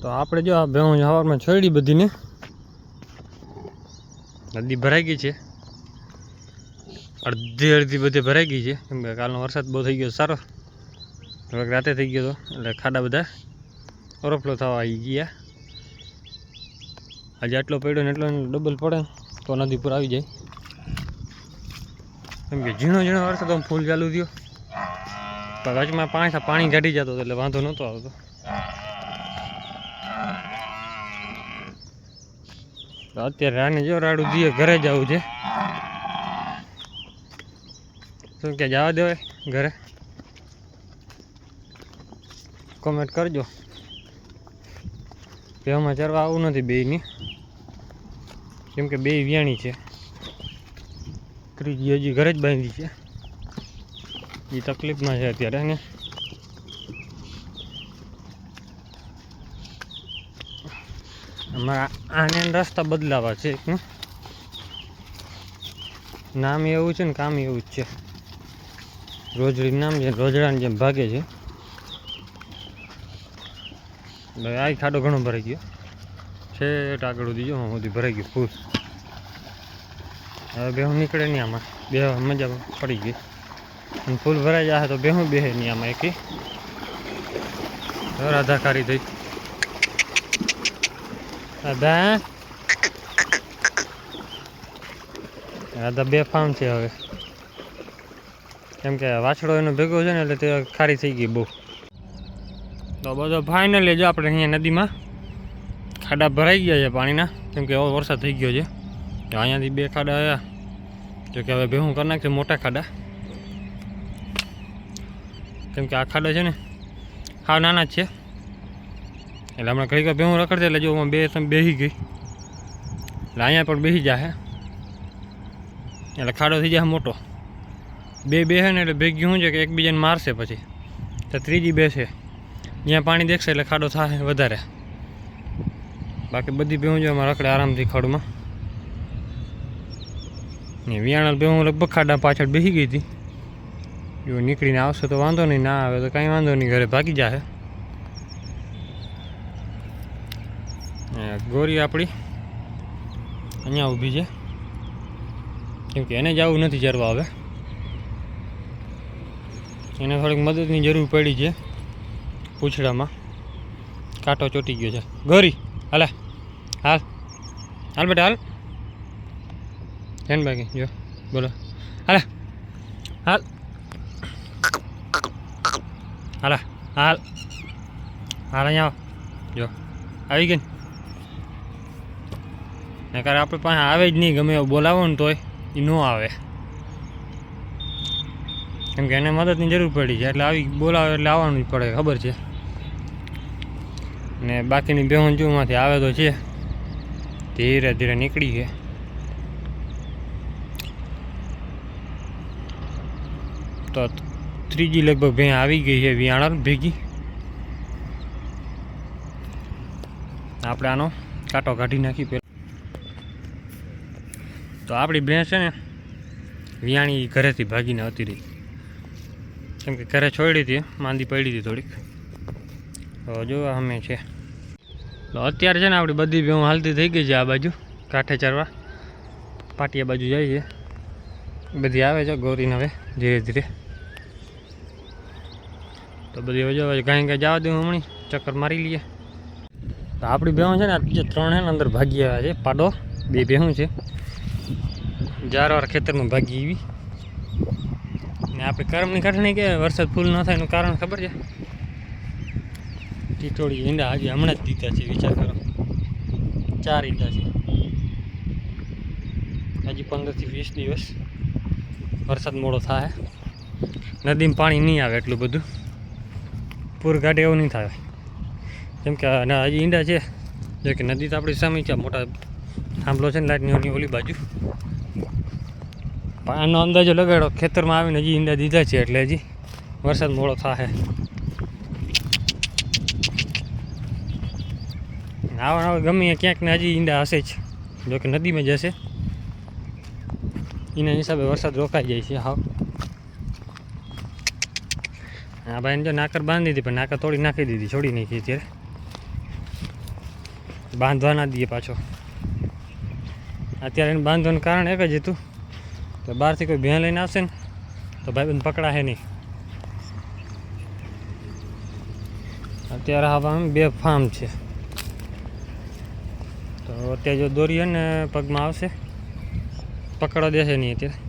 તો આપણે જો આ ભેહું સવારમાં છોડી બધીને નદી ભરાઈ ગઈ છે. અડધી અડધી બધી ભરાઈ ગઈ છે. કેમ કે કાલનો વરસાદ બહુ થઈ ગયો સારો. થોડોક રાતે થઈ ગયો હતો એટલે ખાડા બધા ઓવરફ્લો થવા આવી ગયા. આજે આટલો પડ્યો ને એટલો ડબલ પડે તો નદી પર આવી જાય. કેમ કે ઝીણો ઝીણો વરસાદ ફૂલ ચાલુ થયો. વચમાં પાણી પાણી ઘટી જતો એટલે વાંધો નહોતો આવતો. તો અત્યારે રાને જો રાડું દીએ ઘરે જવું છે. શું કે, જવા દેવાય ઘરે? કોમેન્ટ કરજો. ભેમાં ચરવા આવું નથી બેયની. કેમ કે બે વ્યાણી છે. ત્રીજી હજી ઘરે જ બાંધી છે. એ તકલીફમાં છે અત્યારે ને? અમારા આને રસ્તા બદલાવા છે નામ એવું છે ને કામ એવું જ છે. રોજડી નામ છે રોજડાની જેમ ભાગે છે. આ ખાડો ઘણો ભરાઈ ગયો. છે આગળ સુધી હું સુધી ભરાઈ ગયું, ફૂલ. હવે બેહું નીકળે નહીં આમાં. બે મજા પડી ગઈ. અને ફૂલ ભરાઈ જાય તો બેહું બેહે નહીં આમાં એકી. રાધાકારી થઈ. રાધા રાધા બે ફાર્મ છે હવે. કેમ કે વાછડો એનો ભેગો છે ને એટલે તે ખારી થઈ ગઈ બહુ. તો બધો ફાઇનલી જો આપણે અહીંયા નદીમાં ખાડા ભરાઈ ગયા છે પાણીના. કેમ કે એવો વરસાદ થઈ ગયો છે. તો અહીંયાથી બે ખાડા આવ્યા જો કે હવે ભેહું કરી નાખશે મોટા ખાડા. કેમ કે આ ખાડો છે ને હા નાના જ છે. એટલે હમણાં ઘડીક વાર ભેહું રખડશે એટલે જો હું બે તમે બેસી ગઈ. એટલે અહીંયા પણ બેસી જશે એટલે ખાડો થઈ જશે મોટો. બે બેસે ને એટલે ભેગી શું છે કે એકબીજાને મારશે પછી. તો ત્રીજી બેસે. જ્યાં પાણી દેખશે એટલે ખાડો થાય વધારે. બાકી બધી ભેહું જો એમાં રખડે આરામથી ખડમાં. ને વિયાણા ભેહું લગભગ ખાડા પાછળ બેસી ગઈ હતી. જો નીકળીને આવશે તો વાંધો નહીં, ના આવે તો કાંઈ વાંધો નહીં, ઘરે ભાગી જશે ગોરી આપણી. અહીંયા ઊભી છે. કેમ કે એને જવું નથી જરવા હવે. એને થોડીક મદદની જરૂર પડી છે પૂછડામાં. કાંટો ચોટી ગયો છે. ગોરી, હાલે. હાલ. હાલ બેટા, હાલ. ધ્યાન બાકી, જો. બોલો. હાલે. હાલ. હાલે. હાલ. હાલ અહીંયા જો. આવી ગઈ ને કારણ આપણે પાસે આવે જ નહીં, ગમે એવું બોલાવો ને તોય એ ન આવે. કેમ કે એને મદદની જરૂર પડી છે, એટલે આવી બોલાવે એટલે આવવાનું જ પડે, ખબર છે. ને બાકીની બેહન જૂમાંથી આવે તો છે. ધીરે ધીરે નીકળી છે. તો ત્રીજી લગભગ ભાઈ આવી ગઈ છે વિયાણા ભેગી. આપણે આનો કાંટો કાઢી નાખી તો આપણી ભેંસ છે ને વિયાણી ઘરેથી ભાગીને હતી રહી. કેમ કે ઘરે છોડી હતી, માંદી પડી હતી થોડીક. તો જોવા અમે છે. અત્યારે છે ને આપણી બધી ભેં હાલતી થઈ ગઈ છે આ બાજુ, કાંઠે ચરવા. પાટિયા બાજુ જાય છે. બધી આવે છે ગોરીને હવે, ધીરે ધીરે. તો બધી હવે કાંઈ ગાય જવા દઉં હમણાં, ચક્કર મારી લઈએ. તો આપણી ભેહું છે ને ત્રણ અંદર ભાગી આવ્યા છે, પાડો. બે ભેહું છે. ચાર વાર ખેતરમાં ભાગી એવી ને આપણે કરમની કાઢણી કે વરસાદ ફૂલ ન થાય એનું કારણ ખબર છે? ટીટોળી ઈંડા હજી હમણાં જ દીધા છે, વિચાર કરો. ચાર ઈંડા છે. હજી પંદરથી વીસ દિવસ વરસાદ મોડો થાય. નદીમાં પાણી નહીં આવે એટલું બધું. પૂર કાઢે એવું નહીં થાય. કેમ કે હજી ઈંડા છે. જો કે નદી તો આપણી સામે છે મોટા થાંભલો છે ને લાઇટની ઓલી બાજુ. પણ આનો અંદાજો લગાડો, ખેતરમાં આવીને હજી ઈંડા દીધા છે એટલે હજી વરસાદ મોડો થશે આવા આવા ગમે ક્યાંક ને હજી ઈંડા હશે જ. જોકે નદીમાં જશે એના હિસાબે વરસાદ રોકાઈ જાય છે, હાવ. હા ભાઈ જો નાકર બાંધી દીધી, પણ નાકર તોડી નાખી દીધી, છોડી નાખી અત્યારે. બાંધવા ના દઈએ પાછો. અત્યારે એને બાંધવાનું કારણ એક જ હતું. કે બહારથી કોઈ ભેં લઈને આવશે ને તો ભાઈબંધ પકડાશે નહીં. અત્યારે હવા બે ફાર્મ છે. તો અત્યારે જો દોરીએ ને પગમાં આવશે. પકડવા દેશે નહીં અત્યારે.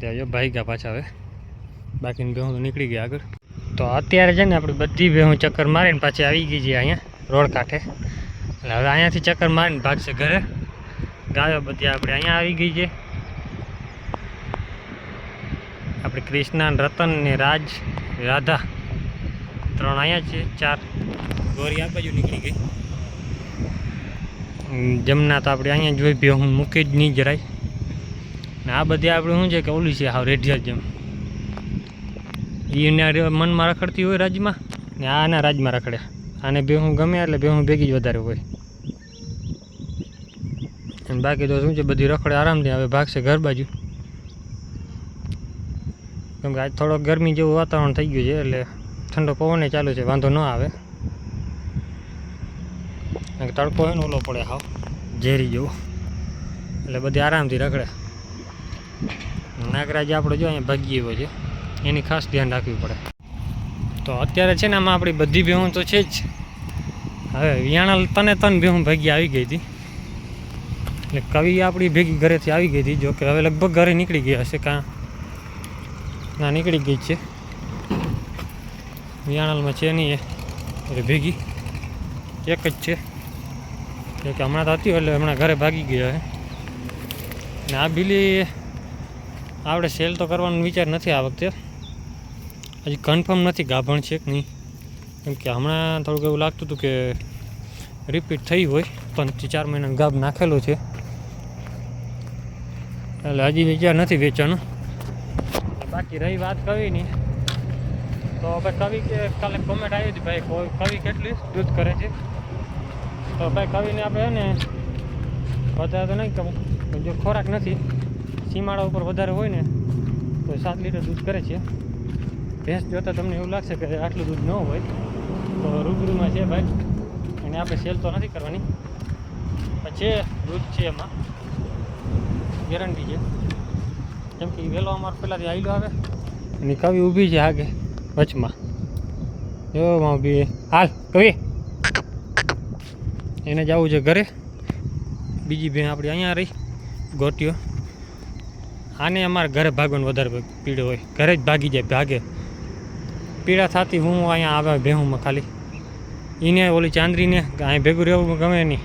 ત્યાં જો ભાઈ ગયા પાછા હવે. બાકીની ભેહું તો નીકળી ગયા આગળ. તો અત્યારે છે ને આપણે બધી ભેહું ચક્કર મારીને પાછી આવી ગઈ છે અહીંયા રોડ કાંઠે. એટલે હવે અહીંયાથી ચક્કર મારીને ભાગશે ઘરે. ગાયો બધી આપણે અહીંયા આવી ગઈ છે. આપણે ક્રિષ્ના રતન ને રાજ, રાધા ત્રણ અહીંયા છે, ચાર. ગોરી આ બાજુ નીકળી ગઈ. જમના તો આપણે અહીંયા જોઈ ભે હું મૂકી જ નહીં જરાય. ને આ બધી આપણે શું છે કે ઓલી છે, હાવ રેઢિયા જેમ. એને મનમાં રખડતી હોય રાજમાં ને આના રાજમાં રખડે. આને બે હું ગમે એટલે બે હું ભેગી જ વધારે હોય. અને બાકી તો શું છે, બધી રખડે આરામથી હવે ભાગશે ઘર બાજુ. કેમ કે આજ થોડોક ગરમી જેવું વાતાવરણ થઈ ગયું છે, એટલે ઠંડો પવને ચાલુ છે, વાંધો ન આવે. તડકો હોય ને ઓલો પડે હાવ, ઝેરી જેવો. એટલે બધી આરામથી રખડે. નાગરાજ આપણો જો અહીંયા ભાગી એવો છે, એની ખાસ ધ્યાન રાખવી પડે. તો અત્યારે છે ને આમાં આપણી બધી ભેહું તો છે જ. હવે વિયાણા તને તન ભેહું ભાગી આવી ગઈ હતી. એટલે કવિ આપણી ભેગી ઘરેથી આવી ગઈ હતી, જોકે હવે લગભગ ઘરે નીકળી ગયા હશે કાં. ના, નીકળી ગઈ છે. વિયાણાલમાં છે નહીં એ ભેગી. એક જ છે. કે હમણાં તો હતી એટલે હમણાં ઘરે ભાગી ગયા હે. ને આ બિલી આપણે સેલ તો કરવાનો વિચાર નથી આ વખતે. હજી કન્ફર્મ નથી, ગાભણ છે કે નહીં. કેમ કે હમણાં થોડુંક એવું લાગતું હતું કે રિપીટ થઈ હોય, પણ ચાર મહિના ગાભ નાખેલો છે. એટલે હજી વિચાર નથી વેચવાનો. બાકી રહી વાત કવિની. તો હવે કવિ કે, કાલે કોમેન્ટ આવી હતી, ભાઈ, કોઈ કવિ કેટલી દૂધ કરે છે? તો ભાઈ, કવિને આપણે ને વધારે તો નહીં કહું જો ખોરાક નથી સીમાડા ઉપર વધારે હોય ને, તો સાત લીટર દૂધ કરે છે. ભેંસ જોતા તમને એવું લાગશે કે આટલું દૂધ ન હોય, તો રૂબરૂમાં છે ભાઈ. અને આપણે સેલ તો નથી કરવાની. પણ છે દૂધ છે એમાં. ગેરંટી છે. કેમ કે વહેલો અમારો પહેલાંથી આવેલો આવે. અને કવિ ઊભી છે આગે, વચમાં. જો માં બી, હાલ, કવિ. એને જવું છે ઘરે. બીજી બેન આપણી અહીંયા રહી, ગોટ્યો. આને અમારે ઘરે ભાગવાનું વધારે પીડો હોય. ઘરે જ ભાગી જાય, ભાગે. પીડા થતી હું અહીંયા આવે ભેહુંમાં ખાલી. એને ઓલી ચાંદરીને અહીં ભેગું રહેવું ગમે નહીં.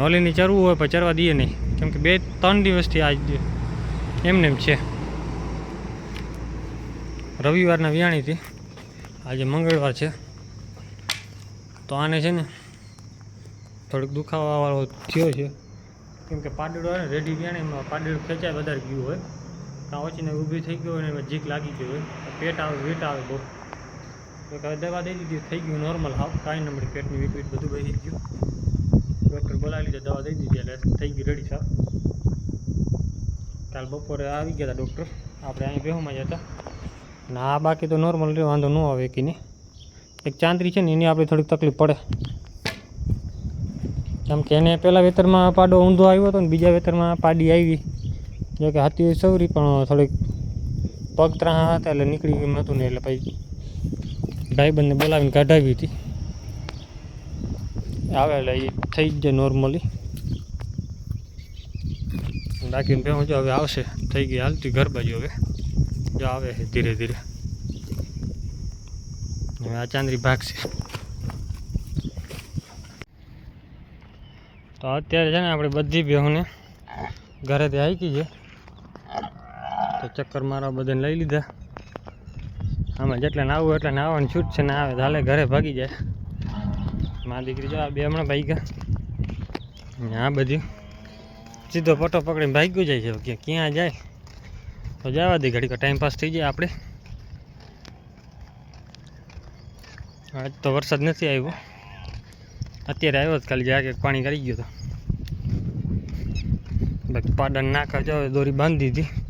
ઓલીને ચરવું હોય પણ ચરવા દઈએ નહીં. કેમ કે બે ત્રણ દિવસથી આજ એમને એમ છે. રવિવારના વ્યાણીથી. આજે મંગળવાર છે. તો આને છે ને થોડુંક દુખાવાવાળો થયો છે. કેમ કે પાડેડો હોય ને રેડી વિયાણીમાં પાડેડું ખેંચાય વધારે ગયું હોય. કાં ઓછીને ઊભી થઈ ગયું હોય ને એમાં જીક લાગી ગયો હોય. પેટ આવે, વેટ આવે બહુ. તો હવે દવા દઈ દીધી, થઈ ગયું નોર્મલ હાવ. કાંઈ ન મળી, પેટની વીક બધું બહી ગયું. ડૉક્ટર બોલાવી લીધા, દવા દઈ દીધી, એટલે થઈ ગયું રેડી સાહેબ કાલ બપોરે આવી ગયા હતા ડૉક્ટર આપણે અહીં બેહુમાં જતા ના આ બાકી તો નોર્મલ રહે વાંધો ન આવે કીને એક ચાંદરી છે ને, એની આપણે થોડીક તકલીફ પડે. કેમ કે એને પહેલાં વેતરમાં પાડો ઊંધો આવ્યો હતો ને, બીજા વેતરમાં પાડી આવી. જોકે હાથી સવરી, પણ થોડીક પગ ત્રાહ હતા એટલે નીકળી ગયું હતું ને, એટલે પછી ભાઈબંધને બોલાવીને કઢાવી હતી. આવે એ થઈ જ જાય નોર્મલી બાકી ભેહું જો હવે આવશે, થઈ ગઈ હાલતી ઘર બાજુ હવે. જો આવે છે ધીરે ધીરે. હવે આ ચાંદરી ભાગશે તો અત્યારે છે ને આપણે બધી બહેને ઘરેથી આવી ગઈ છે. તો ચક્કર મારા બધાને લઈ લીધા. આમાં જેટલે નાવું એટલે નાવાની છૂટ છે ને આવે હાલે ઘરે ભાગી જાય. મા દીકરી જો આ બે હમણાં ભાગ્યા. આ બધું સીધો પટો પકડીને ભાગ્યું જાય છે. કે ક્યાં જાય? તો જવા દે ઘડીક ટાઈમ પાસ થઈ જાય આપણે આજ તો વરસાદ નથી આવ્યો. અત્યારે આવ્યો જ ખાલી જાગે પાણી કરી ગયો તો. બાકી પાડાને નાખા જાવ દોરી બાંધી દીધી.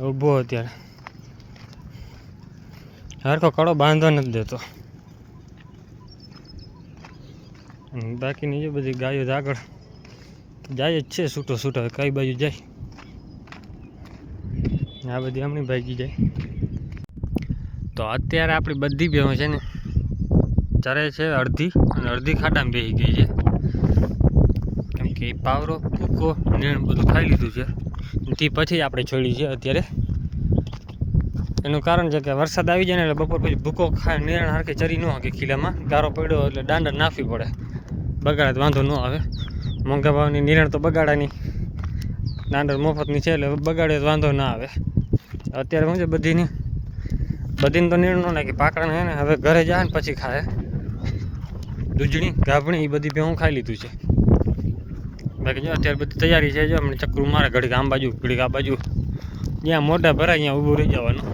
ઊભો અત્યારે. હરખો કડો બાંધવા નથી દેતો. અને બાકીની જે બધી ગાયો જ આગળ. જાય જ છે છૂટો છૂટો કઈ બાજુ જાય? આ બધી હમણાં ભાગી જાય. તો અત્યારે આપણી બધી બેહો છે ને, ચરે છે અડધી અને અડધી ખાડામાં બેસી ગઈ છે. કેમ કે પાવરો, ભૂકો નીણ બધું ખાઈ લીધું છે. તે પછી આપણે છોડી છે અત્યારે. એનું કારણ છે કે વરસાદ આવી જાય ને એટલે બપોર પછી ભૂકો ખાય, નિરણ હરકે ચરી ન શકે ખીલામાં. ગારો પડ્યો એટલે દાંડ નાખવી પડે. બગાડે વાંધો ન આવે. મોંઘા ભાવની નિરણ તો બગાડાની. દાંડર મફતની છે એટલે બગાડે વાંધો ના આવે. અત્યારે શું છે બધીની? બધીને તો નિર્ણય નાખી ને, હવે ઘરે જાય ને પછી ખાય. દૂધણી ગાભણી, એ બધી ભેહું ખાઈ લીધું છે. બાકી જો અત્યારે બધી તૈયારી છે જો, હમણાં ચક્કરું મારે ઘડીક આમ બાજુ, ઘડીક આ બાજુ. જ્યાં મોઢા ભરાય, ત્યાં ઊભું રહી જવાનું.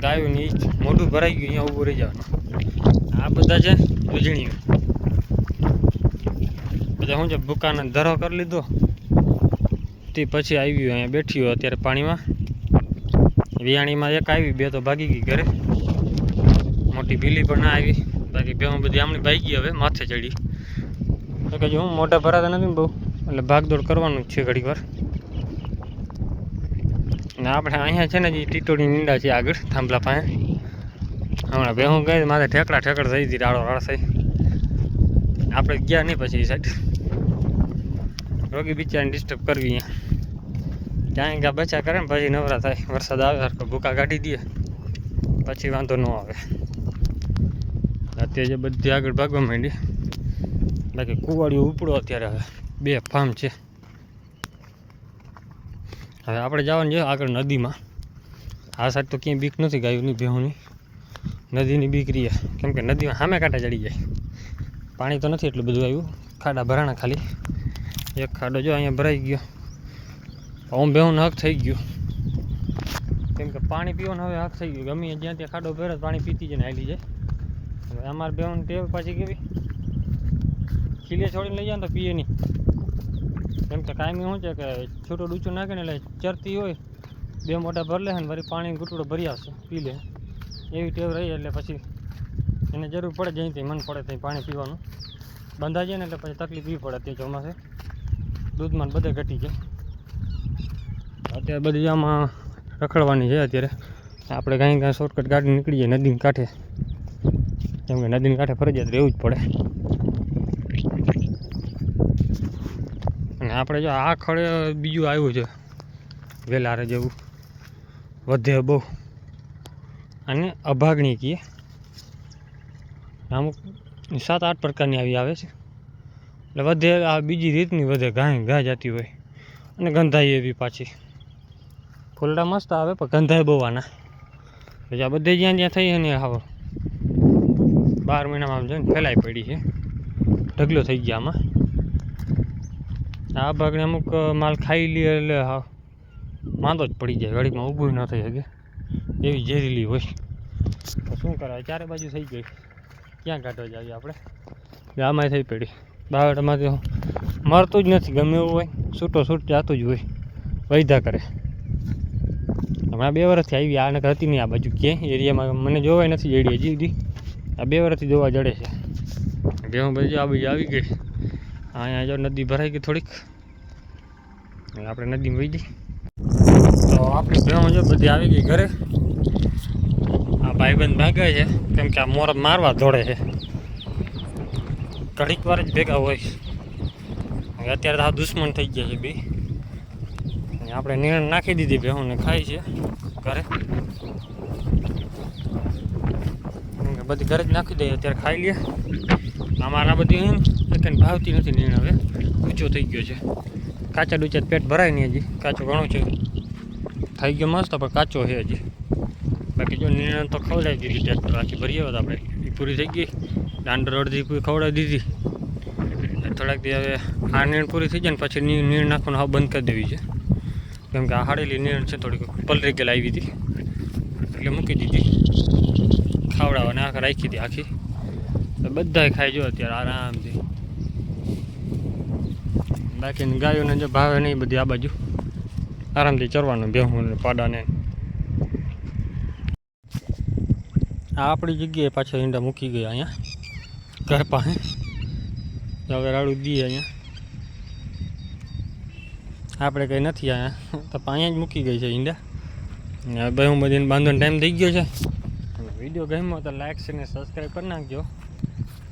ગાયું ની મોઢું ભરાઈ ગયું અહીંયા ઊભું રહી જવાનું. આ બધા છે વીજળીઓ. બધા શું છે ભૂકાને ધરો કરી લીધો. તે પછી આવ્યું અહીંયા બેઠી હોય અત્યારે પાણીમાં. વિયાણીમાં એક આવી, બે તો ભાગી ગઈ ઘરે. મોટી ભીલી પણ ના આવી. બાકી બે બધી આમની ભાગી હવે, માથે ચડી. તો કે હું મોટા ભરાતા નથી ને બહુ, એટલે ભાગદોડ કરવાનું જ છે ઘડી વાર. ને આપણે અહીંયા છે ને જે ટીટોડી નીંડા છે આગળ, થાંભલા પાસે. હમણાં બે હું ગઈ માથે ઠેકડા ઠેકડ થઈ હતી, રાડો રાડ થઈ. આપણે ગયા નહીં પછી સાઈડ રોગી બિચારાને ડિસ્ટર્બ કરવી અહીંયા. ક્યાંય ક્યાં બચા કરે ને પછી નવરા થાય. વરસાદ આવે સરખો ભૂકા કાઢી દે. પછી વાંધો ન આવે. અત્યારે બધી આગળ ભાગવા માંડી. બાકી કુવાડીઓ ઉપડો અત્યારે હવે. બે ફાર્મ છે. હવે આપણે જવાનું છે આગળ નદીમાં. આ સાઈડ તો ક્યાંય બીક નથી ગાયોની ભેહુની નદીની બીક રહી કેમ કે નદીમાં સામે કાંટા ચડી જાય. પાણી તો નથી એટલું બધું આવ્યું. ખાડા ભરાણા ખાલી. એક ખાડો જો અહીંયા ભરાઈ ગયો. ઓમ ભેહું હક થઈ ગયું. કેમ કે પાણી પીવાનું હવે હક થઈ ગયું. ગમે જ્યાં ત્યાં ખાડો ભરે પાણી પીતી જાય ને હાલી જાય. હવે અમારે બેહું ટેવ પાછી કેવી? ખીલે છોડીને લઈ જાય તો પીએ નહીં. કેમ કે કાયમી શું છે કે છૂટું ડૂચું નાખે ને એટલે ચરતી હોય, બે મોટા ભર લે ને વળી પાણી ઘૂંટડો ભરી આવશે, પી લે. એવી ટેવ રહી એટલે પછી એને જરૂર પડે જ્યાંથી મન પડે ત્યાં પાણી પીવાનું. બંધા જાય ને એટલે પછી તકલીફ પીવી પડે તે ચોમાસે. દૂધમાં બધે ઘટી જાય. અત્યારે બધી આમાં રખડવાની છે અત્યારે. આપણે કાંઈ કાંઈ શોર્ટકટ ગાડી નીકળીએ નદીની કાંઠે. કેમ કે નદીની કાંઠે ફરજિયાત રહેવું જ પડે. આપણે જો આ ખડે બીજું આવ્યું છે, વેલારે જેવું. વધે બહુ. અને અભાગણી કીએ. અમુક સાત આઠ પ્રકારની આવી આવે છે. એટલે વધે આ બીજી રીતની વધે ઘાય ઘા જતી હોય. અને ગંધાઈ એવી પાછી. ફૂલડા મસ્ત આવે, પણ ગંધાય બહુ આના. એટલે આ બધે જ્યાં જ્યાં થઈ ને હાવ બાર મહિનામાં આમ જોઈને ફેલાઈ પડી છે. ઢગલો થઈ ગયા આમાં. આ ભાગને અમુક માલ ખાઈ લે એટલે હા માંદો જ પડી જાય ઘડીકમાં ઊભું ન થઈ શકે. એવી ઝેરીલી હોય. તો શું કરાય, ચારે બાજુ થઈ ગઈ. ક્યાં કાઢવા જાવીએ આપણે? આમાંય થઈ પડી. બાવટામાં તો મરતું જ નથી, ગમે એવું હોય, છૂટો છૂટ જાતું જ હોય, વૈધા કરે. હમણાં બે વર્ષથી આવી, આ નકર હતી નહીં આ બાજુ ક્યાંય, એરિયામાં મને જોવાય નથી જડી હજી સુધી. આ બે વર્ષથી જોવા જડે છે. ભેહું બધી આ બાજુ આવી ગઈ. અહીંયા જો નદી ભરાઈ ગઈ થોડીક. આપણે નદીમાં વહી જઈ તો આપણી ભેણો જો બધી આવી ગઈ ઘરે. આ ભાઈબંધ ભાગે છે, કેમ કે આ મોર મારવા દોડે છે. ઘડીક વાર જ ભેગા હોય. હવે અત્યારે આ દુશ્મન થઈ ગયા છે બે. આપણે નિર્ણય નાખી દીધી ભેહોને ખાઈ છે ઘરે. બધી ઘરે જ નાખી દઈએ, અત્યારે ખાઈ લઈએ. અમારા બધી એમ ભાવતી નથી નિર્ણય હવે. ઊંચો થઈ ગયો છે. કાચા ડૂચા પેટ ભરાય નહીં હજી. કાચો ઘણો છે. થઈ ગયો મસ્ત, પણ કાચો છે હજી. બાકી જો નિર્ણય તો ખવડાવી દીધી ટેસ્ટ આખી ભરીએ આવ્યો આપણે. એ પૂરી થઈ ગઈ. દાંડર અડધી પૂરી ખવડાવી દીધી. થોડાક દી હવે આ નીણ પૂરી થઈ જાય ને પછી નીણ નીણ નાખવાનું હાવ બંધ કરી દેવી છે. કેમ કે આ હાડેલી નીણ છે, થોડીક પલરી ગયેલા આવી હતી. એટલે મૂકી દીધી. ખાવડાવવાને આખા રાખી હતી આખી. બધાએ ખાઈ જો અત્યારે આરામથી. બાકી ગાયોને જો ભાવે નહીં બધી આ બાજુ. આરામથી ચરવાનું બેહું પાડાને. આ આપણી જગ્યાએ પાછા ઈંડા મૂકી ગયા અહીંયા. ઘર પાસે. હવે રાડું દઈએ અહીંયા. આપણે કંઈ નથી અહીંયા. તો અહીંયા જ મૂકી ગઈ છે ઈંડા. હવે હું બધીને બાંધવાનો ટાઈમ થઈ ગયો છે. વીડિયો ગમ્યો તો લાઈક છે ને સબસ્ક્રાઈબ કરી નાખજો.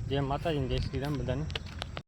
જય માતાજી, જય શ્રી રામ બધાને.